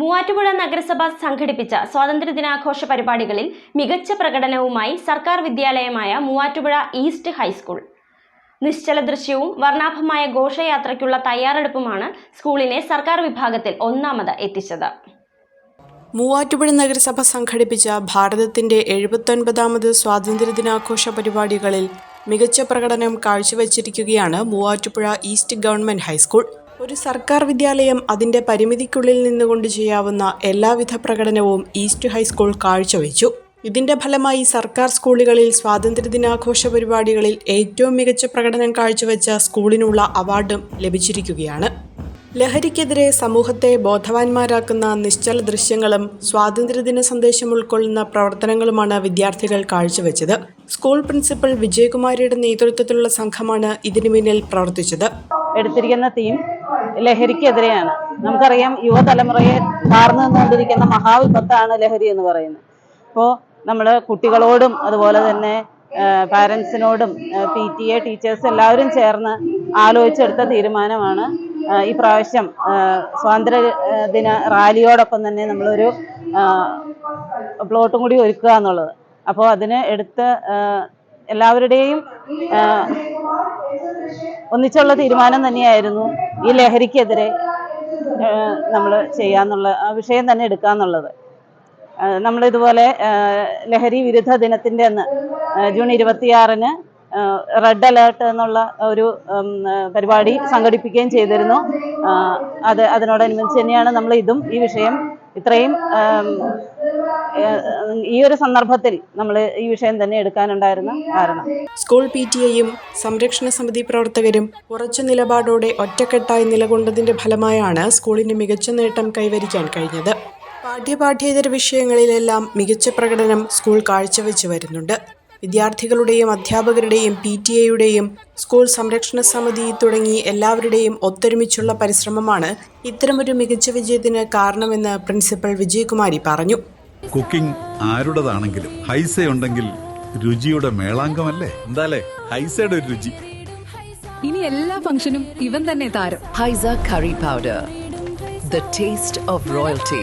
മൂവാറ്റുപുഴ നഗരസഭ സംഘടിപ്പിച്ച സ്വാതന്ത്ര്യദിനാഘോഷ പരിപാടികളിൽ മികച്ച പ്രകടനവുമായി സർക്കാർ വിദ്യാലയമായ മൂവാറ്റുപുഴ ഈസ്റ്റ് ഹൈസ്കൂൾ. നിശ്ചല ദൃശ്യവും വർണാഭമായ ഘോഷയാത്രയ്ക്കുള്ള തയ്യാറെടുപ്പുമാണ് സ്കൂളിനെ സർക്കാർ വിഭാഗത്തിൽ ഒന്നാമത് എത്തിച്ചത്. മൂവാറ്റുപുഴ നഗരസഭ സംഘടിപ്പിച്ച ഭാരതത്തിന്റെ എഴുപത്തൊൻപതാമത് സ്വാതന്ത്ര്യദിനാഘോഷ പരിപാടികളിൽ മികച്ച പ്രകടനം കാഴ്ചവച്ചിരിക്കുകയാണ് Muvattupuzha east government high school. ഒരു സർക്കാർ വിദ്യാലയം അതിന്റെ പരിമിതിക്കുള്ളിൽ നിന്നുകൊണ്ട് ചെയ്യാവുന്ന എല്ലാവിധ പ്രകടനവും ഈസ്റ്റ് ഹൈസ്കൂൾ കാഴ്ചവെച്ചു. ഇതിന്റെ ഫലമായി സർക്കാർ സ്കൂളുകളിൽ സ്വാതന്ത്ര്യദിനാഘോഷ പരിപാടികളിൽ ഏറ്റവും മികച്ച പ്രകടനം കാഴ്ചവെച്ച സ്കൂളിനുള്ള അവാർഡും ലഭിച്ചിരിക്കുകയാണ്. ലഹരിക്കെതിരെ സമൂഹത്തെ ബോധവാന്മാരാക്കുന്ന നിശ്ചല ദൃശ്യങ്ങളും സ്വാതന്ത്ര്യദിന സന്ദേശം ഉൾക്കൊള്ളുന്ന പ്രവർത്തനങ്ങളുമാണ് വിദ്യാർത്ഥികൾ കാഴ്ചവെച്ചത്. സ്കൂൾ പ്രിൻസിപ്പൽ വിജയകുമാരിയുടെ നേതൃത്വത്തിലുള്ള സംഘമാണ് ഇതിനു പിന്നിൽ പ്രവർത്തിച്ചത്. എടുത്തിരിക്കുന്ന തീം ലഹരിക്കെതിരെയാണ്. നമുക്കറിയാം യുവതലമുറയെ താർന്നു നിന്നുകൊണ്ടിരിക്കുന്ന മഹാവിപത്താണ് ലഹരി എന്ന് പറയുന്നത്. അപ്പോൾ നമ്മൾ കുട്ടികളോടും അതുപോലെ തന്നെ പാരൻസിനോടും പി ടി എ ടീച്ചേഴ്സ് എല്ലാവരും ചേർന്ന് ആലോചിച്ചെടുത്ത തീരുമാനമാണ് ഈ പ്രാവശ്യം സ്വാതന്ത്ര്യ ദിന റാലിയോടൊപ്പം തന്നെ നമ്മളൊരു പ്ലോട്ടും കൂടി ഒരുക്കുക എന്നുള്ളത്. അപ്പോൾ അതിന് എടുത്ത എല്ലാവരുടെയും ഒന്നിച്ചുള്ള തീരുമാനം തന്നെയായിരുന്നു. ഈ ലഹരിക്കെതിരെ നമ്മൾ ചെയ്യാന്നുള്ള ആ വിഷയം തന്നെ എടുക്കാന്നുള്ളത്. നമ്മൾ ഇതുപോലെ ലഹരി വിരുദ്ധ ദിനത്തിന്റെ അന്ന് ജൂൺ ഇരുപത്തിയാറിന് റെഡ് അലേർട്ട് എന്നുള്ള ഒരു പരിപാടി സംഘടിപ്പിക്കുകയും ചെയ്തിരുന്നു. അത് അതിനോടനുബന്ധിച്ച് തന്നെയാണ് നമ്മൾ ഇതും ഈ വിഷയം ഇത്രയും ഈ ഒരു സന്ദർഭത്തിൽ നമ്മൾ ഈ വിഷയം തന്നെ എടുക്കാനുണ്ടായിരുന്ന കാരണം. സ്കൂൾ പി ടി എയും സംരക്ഷണ സമിതി പ്രവർത്തകരും ഉറച്ച നിലപാടോടെ ഒറ്റക്കെട്ടായി നിലകൊണ്ടതിന്റെ ഫലമായാണ് സ്കൂളിന് മികച്ച നേട്ടം കൈവരിക്കാൻ കഴിഞ്ഞത്. പാഠ്യപാഠ്യേതര വിഷയങ്ങളിലെല്ലാം മികച്ച പ്രകടനം സ്കൂൾ കാഴ്ചവെച്ച് വരുന്നുണ്ട്. വിദ്യാർത്ഥികളുടെയും അധ്യാപകരുടെയും പി ടി എയുടെയും സ്കൂൾ സംരക്ഷണ സമിതി തുടങ്ങി എല്ലാവരുടെയും ഒത്തൊരുമിച്ചുള്ള പരിശ്രമമാണ് ഇത്തരമൊരു മികച്ച വിജയത്തിന് കാരണമെന്ന് പ്രിൻസിപ്പൽ വിജയകുമാരി പറഞ്ഞു. കുക്കിംഗ് ആരുടേതാണെങ്കിലും ഹൈസ ഉണ്ടെങ്കിൽ രുചിയുടെ മേളാങ്കമല്ലേ എന്താലേ? ഹൈസയുടെ ഒരു രുചി. ഇനി എല്ലാ ഫംഗ്ഷനും ഇവൻ തന്നെ താരം. Haiza curry powder the taste of royalty.